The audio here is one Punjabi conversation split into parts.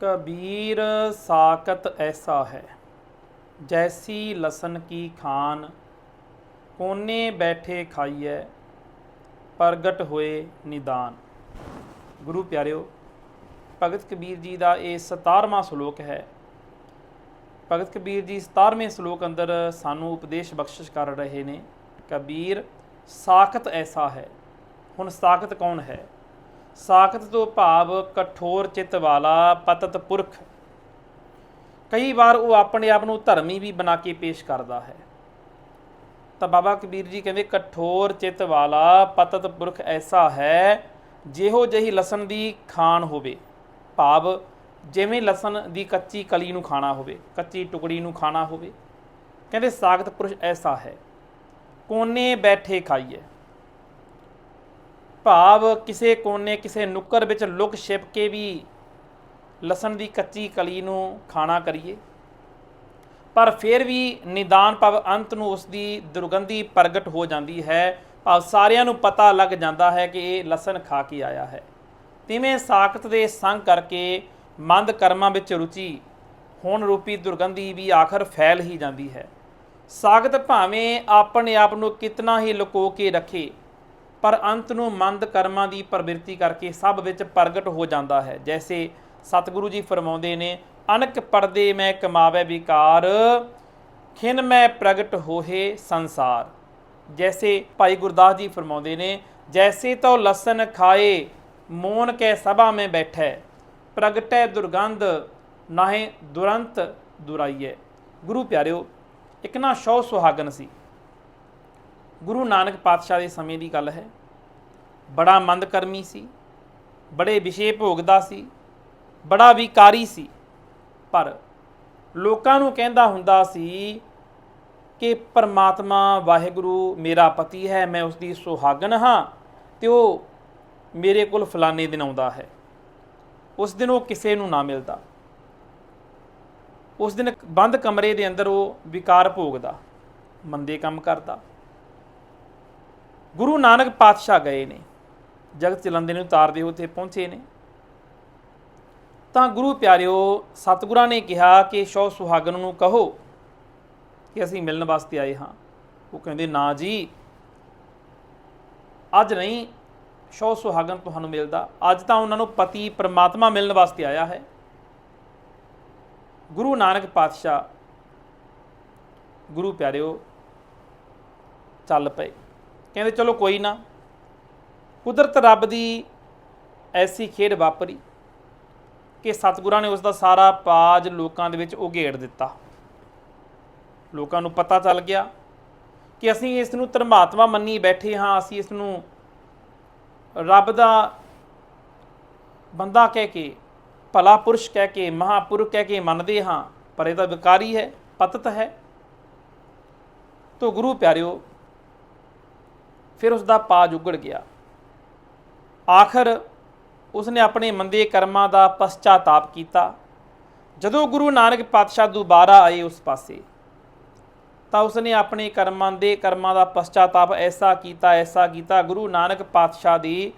ਕਬੀਰ ਸਾਕਤ ਐਸਾ ਹੈ, ਜੈਸੀ ਲਸਨ ਕੀ ਖਾਨ, ਕੋਨੇ ਬੈਠੇ ਖਾਈਐ, ਪ੍ਰਗਟ ਹੋਏ ਨਿਦਾਨ। ਗੁਰੂ ਪਿਆਰਿਓ, ਭਗਤ ਕਬੀਰ ਜੀ ਦਾ ਇਹ 17ਵਾਂ ਸ਼ਲੋਕ ਹੈ। ਭਗਤ ਕਬੀਰ ਜੀ 17ਵੇਂ ਸ਼ਲੋਕ ਅੰਦਰ ਸਾਨੂੰ ਉਪਦੇਸ਼ ਬਖਸ਼ਿਸ਼ ਕਰ ਰਹੇ ਨੇ, ਕਬੀਰ ਸਾਖਤ ਐਸਾ ਹੈ। ਹੁਣ ਸਾਖਤ ਕੌਣ ਹੈ? ਸਾਖਤ ਤੋਂ ਭਾਵ ਕਠੋਰ ਚਿੱਤ ਵਾਲਾ ਪਤਤ ਪੁਰਖ। ਕਈ ਵਾਰ ਉਹ ਆਪਣੇ ਆਪ ਨੂੰ ਧਰਮੀ ਵੀ ਬਣਾ ਕੇ ਪੇਸ਼ ਕਰਦਾ ਹੈ। ਤਾਂ ਬਾਬਾ ਕਬੀਰ ਜੀ ਕਹਿੰਦੇ, ਕਠੋਰ ਚਿੱਤ ਵਾਲਾ ਪਤਤ ਪੁਰਖ ਐਸਾ ਹੈ, ਜਿਹੋ ਜਿਹੀ ਲਸਣ ਦੀ ਖਾਣ ਹੋਵੇ। ਭਾਵ ਜਿਵੇਂ ਲਸਣ ਦੀ ਕੱਚੀ ਕਲੀ ਨੂੰ ਖਾਣਾ ਹੋਵੇ, ਕੱਚੀ ਟੁਕੜੀ ਨੂੰ ਖਾਣਾ ਹੋਵੇ। ਕਹਿੰਦੇ, ਸਾਖਤ ਪੁਰਸ਼ ਐਸਾ ਹੈ। ਕੋਨੇ ਬੈਠੇ ਖਾਈਏ। ਭਾਵ ਕਿਸੇ ਕੋਨੇ, ਕਿਸੇ ਨੁੱਕਰ ਵਿੱਚ ਲੁਕ ਛਿਪ ਕੇ ਵੀ ਲਸਣ ਦੀ ਕੱਚੀ ਕਲੀ ਨੂੰ ਖਾਣਾ ਕਰੀਏ। ਪਰ ਫਿਰ ਵੀ ਨਿਦਾਨ ਭਾਵ ਅੰਤ ਨੂੰ ਉਸ ਦੀ ਦੁਰਗੰਧੀ ਪ੍ਰਗਟ ਹੋ ਜਾਂਦੀ ਹੈ। ਭਾਵ ਸਾਰਿਆਂ ਨੂੰ ਪਤਾ ਲੱਗ ਜਾਂਦਾ ਹੈ ਕਿ ਇਹ ਲਸਣ ਖਾ ਕੇ ਆਇਆ ਹੈ। ਤਿਵੇਂ ਸਾਖਤ ਦੇ ਸੰਗ ਕਰਕੇ ਮੰਦ ਕਰਮਾਂ ਵਿੱਚ ਰੁਚੀ ਹੋਣ ਰੂਪੀ ਦੁਰਗੰਧੀ ਵੀ ਆਖਰ ਫੈਲ ਹੀ ਜਾਂਦੀ ਹੈ। ਸਾਖਤ ਭਾਵੇਂ ਆਪਣੇ ਆਪ ਨੂੰ ਕਿਤਨਾ ਹੀ ਲੁਕੋ ਕੇ ਰੱਖੇ ਪਰ ਅੰਤ ਨੂੰ ਮੰਦ ਕਰਮਾਂ ਦੀ ਪ੍ਰਵਿਰਤੀ ਕਰਕੇ ਸਭ ਵਿੱਚ ਪ੍ਰਗਟ ਹੋ ਜਾਂਦਾ ਹੈ। ਜੈਸੇ ਸਤਿਗੁਰੂ ਜੀ ਫਰਮਾਉਂਦੇ ਨੇ, ਅਨਕ ਪਰਦੇ ਮੈਂ ਕਮਾਵੇ ਵਿਕਾਰ, ਖਿਨ ਮੈਂ ਪ੍ਰਗਟ ਹੋਏ ਸੰਸਾਰ। ਜੈਸੇ ਭਾਈ ਗੁਰਦਾਸ ਜੀ ਫਰਮਾਉਂਦੇ ਨੇ, ਜੈਸੇ ਤੋ ਲਸਨ ਖਾਏ, ਮੋਨ ਕੇ ਸਭਾ ਮੈਂ ਬੈਠੇ, ਪ੍ਰਗਟੈ ਦੁਰਗੰਧ, ਨਾਹੇ ਦੁਰੰਤ ਦੁਰਾਈਏ ਗੁਰੂ ਪਿਆਰਿਓ, ਇੱਕ ਨਾ ਸ਼ੌ ਸੁਹਾਗਨ ਸੀ। ਗੁਰੂ ਨਾਨਕ ਪਾਤਸ਼ਾਹ ਦੇ ਸਮੇਂ ਦੀ ਗੱਲ ਹੈ। ਬੜਾ ਮੰਦ ਕਰਮੀ ਸੀ, ਬੜੇ ਵਿਸ਼ੇ ਭੋਗਦਾ ਸੀ, ਬੜਾ ਵਿਕਾਰੀ ਸੀ। ਪਰ ਲੋਕਾਂ ਨੂੰ ਕਹਿੰਦਾ ਹੁੰਦਾ ਸੀ ਕਿ ਪਰਮਾਤਮਾ ਵਾਹਿਗੁਰੂ ਮੇਰਾ ਪਤੀ ਹੈ, ਮੈਂ ਉਸ ਦੀ ਸੁਹਾਗਨ ਹਾਂ ਤੇ ਉਹ ਮੇਰੇ ਕੋਲ ਫਲਾਣੇ ਦਿਨ ਆਉਂਦਾ ਹੈ। ਉਸ ਦਿਨ ਉਹ ਕਿਸੇ ਨੂੰ ਨਾ ਮਿਲਦਾ। ਉਸ ਦਿਨ ਬੰਦ ਕਮਰੇ ਦੇ ਅੰਦਰ ਉਹ ਵਿਕਾਰ ਭੋਗਦਾ, ਮੰਦੇ ਕੰਮ ਕਰਦਾ। ਗੁਰੂ ਨਾਨਕ ਪਾਤਸ਼ਾਹ ਗਏ ਨੇ, ਜਗਤ ਚਲੰਦੇ ਨੂੰ ਉਤਾਰਦੇ ਹੋ ਤੇ ਪਹੁੰਚੇ ਨੇ। ਤਾਂ ਗੁਰੂ ਪਿਆਰਿਓ, ਸਤਿਗੁਰਾਂ ਨੇ ਕਿਹਾ ਕਿ ਸ਼ੋ ਸੁਹਾਗਨ ਨੂੰ ਕਹੋ ਕਿ ਅਸੀਂ ਮਿਲਣ ਵਾਸਤੇ ਆਏ ਹਾਂ। ਉਹ ਕਹਿੰਦੇ, ਨਾ ਜੀ, ਅੱਜ ਨਹੀਂ ਸ਼ੌ ਸੁਹਾਗਨ ਤੁਹਾਨੂੰ ਮਿਲਦਾ। ਅੱਜ ਤਾਂ ਉਹਨਾਂ ਨੂੰ ਪਤੀ ਪ੍ਰਮਾਤਮਾ ਮਿਲਣ ਵਾਸਤੇ ਆਇਆ ਹੈ। ਗੁਰੂ ਨਾਨਕ ਪਾਤਸ਼ਾਹ, ਗੁਰੂ ਪਿਆਰਿਓ, ਚੱਲ ਪਏ। ਕਹਿੰਦੇ ਚਲੋ ਕੋਈ ਨਾ, ਕੁਦਰਤ ਰੱਬ ਦੀ ਐਸੀ ਖੇਡ ਵਾਪਰੀ ਕਿ ਸਤਿਗੁਰਾਂ ਨੇ ਉਸ ਦਾ ਸਾਰਾ ਪਾਜ ਲੋਕਾਂ ਦੇ ਵਿੱਚ ਉਘੇੜ ਦਿੱਤਾ। ਲੋਕਾਂ ਨੂੰ ਪਤਾ ਚੱਲ ਗਿਆ ਕਿ ਅਸੀਂ ਇਸ ਨੂੰ ਧਰਮਾਤਮਾ ਮੰਨੀ ਬੈਠੇ ਹਾਂ, ਅਸੀਂ ਇਸ ਨੂੰ ਰੱਬ ਦਾ ਬੰਦਾ ਕਹਿ ਕੇ, ਭਲਾ ਪੁਰਸ਼ ਕਹਿ ਕੇ, ਮਹਾਪੁਰਖ ਕਹਿ ਕੇ ਮੰਨਦੇ ਹਾਂ, ਪਰ ਇਹ ਤਾਂ ਵਿਕਾਰੀ ਹੈ, ਪਤਤ ਹੈ। ਤੋ ਗੁਰੂ ਪਿਆਰਿਓ ਫਿਰ ਉਸ ਦਾ ਪਾਜ ਉਗੜ ਗਿਆ। ਆਖਰ ਉਸਨੇ ਆਪਣੇ ਮੰਦੇ ਕਰਮਾਂ ਦਾ ਪਛਤਾਤਾਪ ਕੀਤਾ। ਜਦੋਂ ਗੁਰੂ ਨਾਨਕ ਪਾਤਸ਼ਾਹ ਦੁਬਾਰਾ ਆਏ ਉਸ ਪਾਸੇ, ਤਾਂ ਉਸਨੇ ਆਪਣੇ ਕਰਮਾਂ ਦੇ ਕਰਮਾਂ ਦਾ ਪਛਤਾਤਾਪ ਐਸਾ ਕੀਤਾ ਐਸਾ ਕੀਤਾ, ਗੁਰੂ ਨਾਨਕ ਪਾਤਸ਼ਾਹ ਦੀ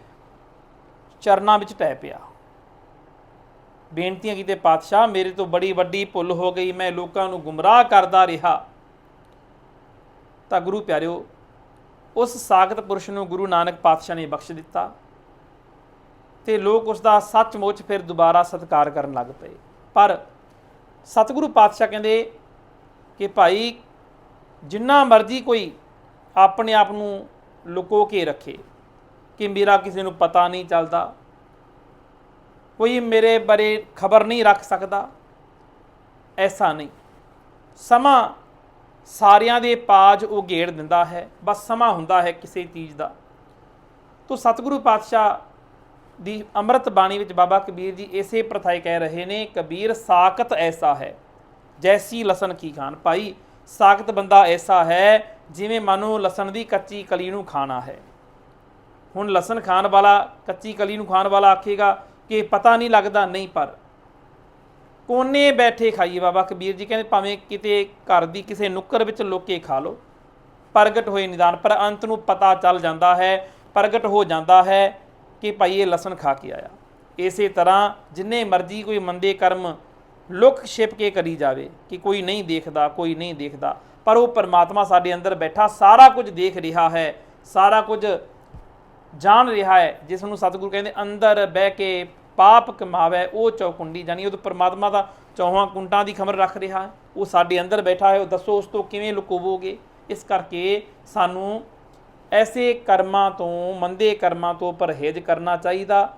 ਚਰਨਾਂ ਵਿੱਚ ਟਹਿ ਪਿਆ। ਬੇਨਤੀਆਂ ਕੀਤੇ, ਪਾਤਸ਼ਾਹ, ਮੇਰੇ ਤੋਂ ਬੜੀ ਵੱਡੀ ਭੁੱਲ ਹੋ ਗਈ, ਮੈਂ ਲੋਕਾਂ ਨੂੰ ਗੁੰਮਰਾਹ ਕਰਦਾ ਰਿਹਾ। ਤਾਂ ਗੁਰੂ ਪਿਆਰਿਓ ਉਸ ਸਾਗਤ ਪੁਰਸ਼ ਨੂੰ ਗੁਰੂ ਨਾਨਕ ਪਾਤਸ਼ਾਹ ਨੇ ਬਖਸ਼ ਦਿੱਤਾ ਤੇ ਲੋਕ ਉਸ ਦਾ ਸੱਚਮੁੱਚ ਫਿਰ ਦੁਬਾਰਾ ਸਤਿਕਾਰ ਕਰਨ ਲੱਗ ਪਏ। ਪਰ ਸਤਿਗੁਰੂ ਪਾਤਸ਼ਾਹ ਕਹਿੰਦੇ ਕਿ ਭਾਈ, ਜਿੰਨਾ ਮਰਜ਼ੀ ਕੋਈ ਆਪਣੇ ਆਪ ਨੂੰ ਲੁਕੋ ਕੇ ਰੱਖੇ ਕਿ ਮੇਰਾ ਕਿਸੇ ਨੂੰ ਪਤਾ ਨਹੀਂ ਚੱਲਦਾ, ਕੋਈ ਮੇਰੇ ਬਾਰੇ ਖਬਰ ਨਹੀਂ ਰੱਖ ਸਕਦਾ, ਐਸਾ ਨਹੀਂ। ਸਮਾਂ ਸਾਰਿਆਂ ਦੇ ਪਾਜ ਉਹ ਘੇੜ ਦਿੰਦਾ ਹੈ, ਬਸ ਸਮਾਂ ਹੁੰਦਾ ਹੈ ਕਿਸੇ ਚੀਜ਼ ਦਾ। ਤੋ ਸਤਿਗੁਰੂ ਪਾਤਸ਼ਾਹ ਦੀ ਅੰਮ੍ਰਿਤ ਬਾਣੀ ਵਿੱਚ ਬਾਬਾ ਕਬੀਰ ਜੀ ਇਸੇ ਪ੍ਰਥਾਈ ਕਹਿ ਰਹੇ ਨੇ, ਕਬੀਰ, ਸਾਖਤ ਐਸਾ ਹੈ, ਜੈਸੀ ਲਸਣ ਕੀ ਖਾਨ ਭਾਈ, ਸਾਖਤ ਬੰਦਾ ਐਸਾ ਹੈ ਜਿਵੇਂ ਮਾਨੋ ਲਸਣ ਦੀ ਕੱਚੀ ਕਲੀ ਨੂੰ ਖਾਣਾ ਹੈ। ਹੁਣ ਲਸਣ ਖਾਣ ਵਾਲਾ ਕੱਚੀ ਕਲੀ ਨੂੰ ਖਾਣ ਵਾਲਾ ਆਖੇਗਾ ਕਿ ਪਤਾ ਨਹੀਂ ਲੱਗਦਾ, ਨਹੀਂ, ਪਰ ਕੋਨੇ ਬੈਠੇ ਖਾਈਏ ਬਾਬਾ ਕਬੀਰ ਜੀ, ਕਹਿੰਦੇ ਭਾਵੇਂ ਕਿਤੇ ਘਰ ਦੀ ਕਿਸੇ ਨੁੱਕਰ ਵਿੱਚ ਲੁੱਕ ਖਾ ਲਓ, ਪ੍ਰਗਟ ਹੋਏ ਨਿਦਾਨ, ਪਰ ਅੰਤ ਨੂੰ ਪਤਾ ਚੱਲ ਜਾਂਦਾ ਹੈ, ਪ੍ਰਗਟ ਹੋ ਜਾਂਦਾ ਹੈ ਕਿ ਭਾਈ ਇਹ ਲਸਣ ਖਾ ਕੇ ਆਇਆ। ਇਸੇ ਤਰ੍ਹਾਂ ਜਿੰਨੇ ਮਰਜ਼ੀ ਕੋਈ ਮੰਦੇ ਕਰਮ ਲੁਕ ਛਿਪ ਕੇ ਕਰੀ ਜਾਵੇ ਕਿ ਕੋਈ ਨਹੀਂ ਦੇਖਦਾ, ਕੋਈ ਨਹੀਂ ਦੇਖਦਾ, ਪਰ ਉਹ ਪਰਮਾਤਮਾ ਸਾਡੇ ਅੰਦਰ ਬੈਠਾ, ਸਾਰਾ ਕੁਝ ਦੇਖ ਰਿਹਾ ਹੈ, ਸਾਰਾ ਕੁਝ ਜਾਣ ਰਿਹਾ ਹੈ, ਜਿਸ ਨੂੰ ਸਤਿਗੁਰੂ ਕਹਿੰਦੇ ਅੰਦਰ ਬਹਿ ਕੇ ਪਾਪ ਕਮਾਵੇ, ਉਹ ਚੌਕੁੰਡੀ ਜਾਨੀ ਉਹ ਪਰਮਾਤਮਾ ਦਾ ਚੌਹਾਂ ਕੁੰਟਾਂ ਦੀ ਖਬਰ ਰੱਖ ਰਿਹਾ ਹੈ। ਉਹ ਸਾਡੇ ਅੰਦਰ ਬੈਠਾ ਹੈ, ਉਹ ਦੱਸੋ ਉਸ ਤੋਂ ਕਿਵੇਂ ਲੁਕੋਵੋਗੇ? ਇਸ ਕਰਕੇ ਸਾਨੂੰ ਐਸੇ ਕਰਮਾਂ ਤੋਂ, ਮੰਦੇ ਕਰਮਾਂ ਤੋਂ ਪਰਹੇਜ਼ ਕਰਨਾ ਚਾਹੀਦਾ।